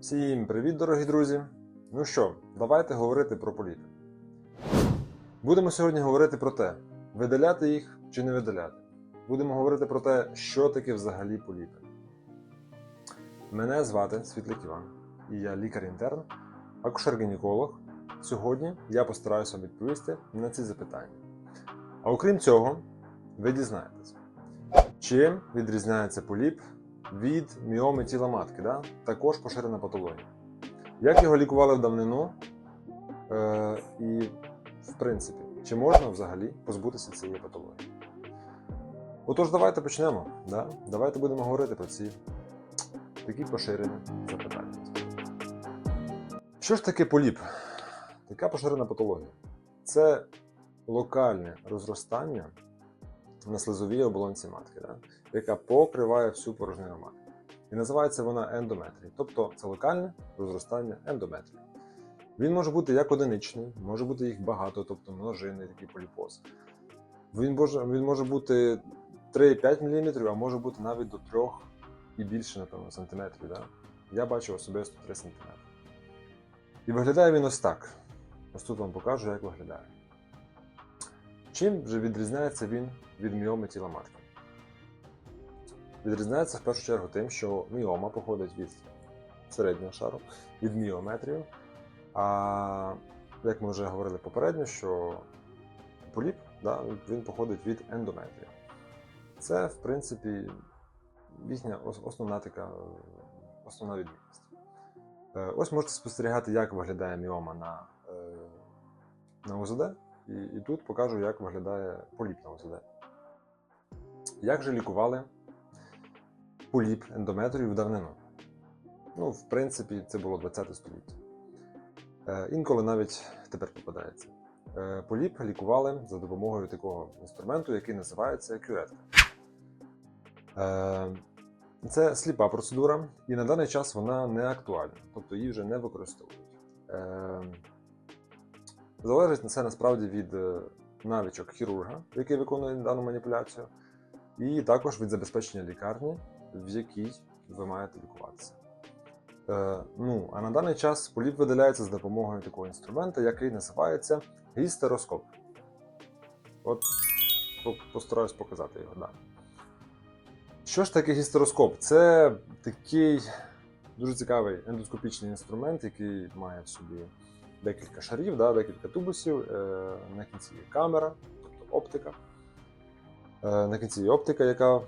Всім привіт, дорогі друзі! Ну що, давайте говорити про поліпи. Будемо сьогодні говорити про те, видаляти їх чи не видаляти. Будемо говорити про те, що таке взагалі поліпи. Мене звати Світлик Іван, і я лікар-інтерн, акушер-гінеколог. Сьогодні я постараюся відповісти на ці запитання. А окрім цього, ви дізнаєтесь, чим відрізняється поліп від міоми тіла матки, да? також поширена патологія. Як його лікували в давнину, е, і, в принципі, чи можна взагалі позбутися цієї патології? Отож, давайте почнемо. Да? Давайте будемо говорити про ці такі поширені запитання. Що ж таке поліп? Така поширена патологія. Це локальне розростання на слизовій оболонці матки, да? яка покриває всю порожнину матки. І називається вона ендометрій, тобто це локальне розростання ендометрію. Він може бути як одиничний, може бути їх багато, тобто множинний такий поліпоз. Він може, він може бути 3-5 мм, а може бути навіть до 3 і більше, напевно, сантиметрів. Да? Я бачу особисто 3 см. І виглядає він ось так. Ось тут вам покажу, як виглядає. Чим же відрізняється він від міоми тіла матки? Відрізняється в першу чергу тим, що міома походить від середнього шару, від міометрію. А як ми вже говорили попередньо, що поліп да, він походить від ендометрію. Це, в принципі, їхня основна така основна відмінність. Е, Ось можете спостерігати, як виглядає міома на, е, на УЗД, і, і тут покажу, як виглядає поліп на УЗД. Як же лікували поліп ендометрію в давнину? Ну, в принципі, це було 20 століття. Е, інколи навіть тепер попадається. Е, поліп лікували за допомогою такого інструменту, який називається кюретка. Е, це сліпа процедура, і на даний час вона не актуальна, тобто її вже не використовують. Е, залежить це насправді від е, навичок хірурга, який виконує дану маніпуляцію, і також від забезпечення лікарні, в якій ви маєте лікуватися. Е, ну, а на даний час поліп видаляється з допомогою такого інструмента, який називається гістероскоп. От по- постараюсь показати його. Да. Що ж таке гістероскоп? Це такий дуже цікавий ендоскопічний інструмент, який має в собі декілька шарів, да, декілька тубусів. Е, на кінці є камера, тобто оптика. Е, на кінці є оптика, яка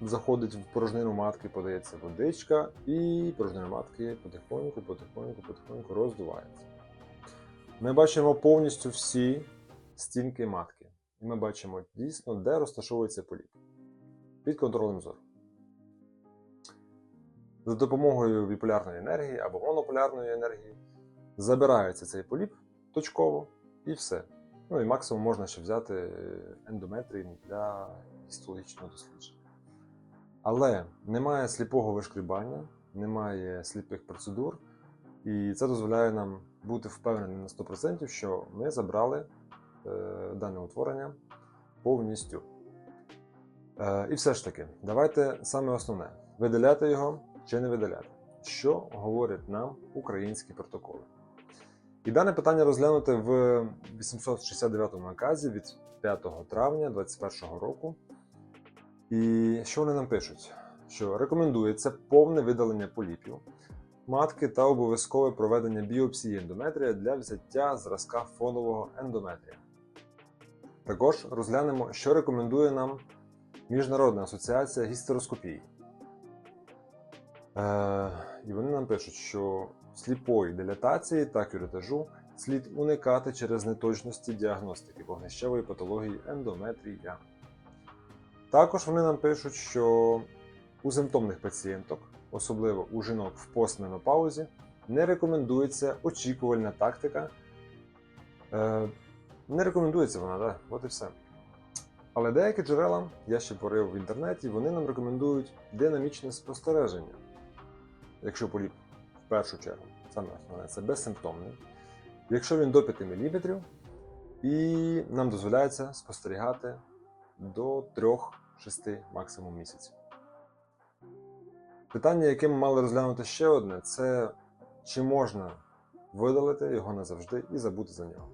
заходить в порожнину матки, подається водичка, і порожнина матки потихоньку, потихоньку, потихоньку роздувається. Ми бачимо повністю всі стінки матки. І ми бачимо дійсно, де розташовується поліп. Під контролем зору. За допомогою біполярної енергії або монополярної енергії забирається цей поліп точково і все. Ну і максимум можна ще взяти ендометрій для гістологічного дослідження. Але немає сліпого вишкрібання, немає сліпих процедур, і це дозволяє нам бути впевненим на 100%, що ми забрали е, дане утворення повністю. Е, і все ж таки, давайте саме основне: видаляти його чи не видаляти. Що говорять нам українські протоколи? І дане питання розглянуте в 869 наказі від 5 травня 2021 року. І що вони нам пишуть? Що рекомендується повне видалення поліпів матки та обов'язкове проведення біопсії ендометрія для взяття зразка фонового ендометрія. Також розглянемо, що рекомендує нам Міжнародна асоціація гістероскопії. Е, і вони нам пишуть, що сліпої дилатації та кюретажу слід уникати через неточності діагностики вогнищевої патології ендометрія. Також вони нам пишуть, що у симптомних пацієнток, особливо у жінок в постменопаузі, не рекомендується очікувальна тактика. Е, не рекомендується вона, так, от і все. Але деякі джерела, я ще порив в інтернеті, вони нам рекомендують динамічне спостереження. Якщо поліп в першу чергу, саме основне, це безсимптомний. Якщо він до 5 мм, і нам дозволяється спостерігати до 3-6 максимум місяців. Питання, яке ми мали розглянути ще одне, це чи можна видалити його назавжди і забути за нього.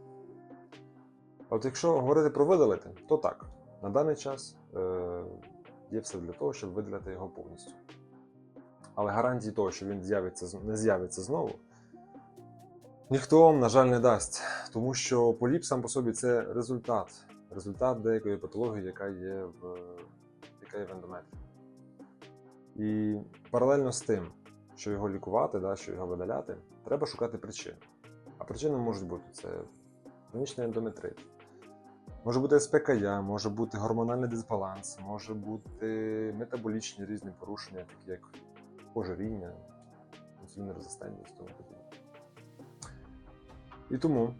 От якщо говорити про видалити, то так, на даний час е, є все для того, щоб видалити його повністю. Але гарантії того, що він з'явиться, не з'явиться знову, ніхто вам, на жаль, не дасть. Тому що поліп сам по собі це результат. Результат деякої патології, яка є в, яка є в ендометрі. І паралельно з тим, що його лікувати, да, що його видаляти, треба шукати причини. А причини можуть бути це хронічний ендометрит, може бути СПКЯ, може бути гормональний дисбаланс, може бути метаболічні різні порушення, такі як ожиріння, інсулінорезистентність тому подібне. І тому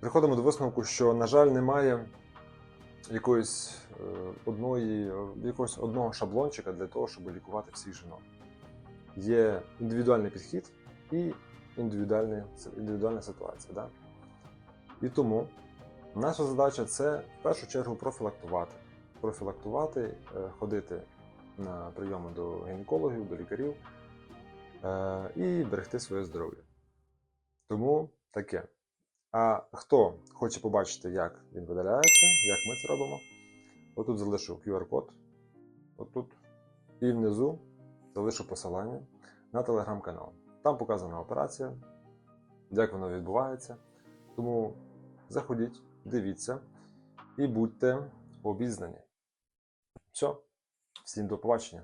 приходимо до висновку, що, на жаль, немає якоїсь е, одної, якогось одного шаблончика для того, щоб лікувати всіх жінок. Є індивідуальний підхід і індивідуальний, індивідуальна ситуація. Да? І тому наша задача це в першу чергу профілактувати. Профілактувати, е, ходити на прийоми до гінекологів, до лікарів е, і берегти своє здоров'я. Тому таке. А хто хоче побачити, як він видаляється, як ми це робимо, отут залишу QR-код, отут, і внизу залишу посилання на телеграм-канал. Там показана операція, як вона відбувається. Тому заходіть, дивіться і будьте обізнані. Все, всім до побачення.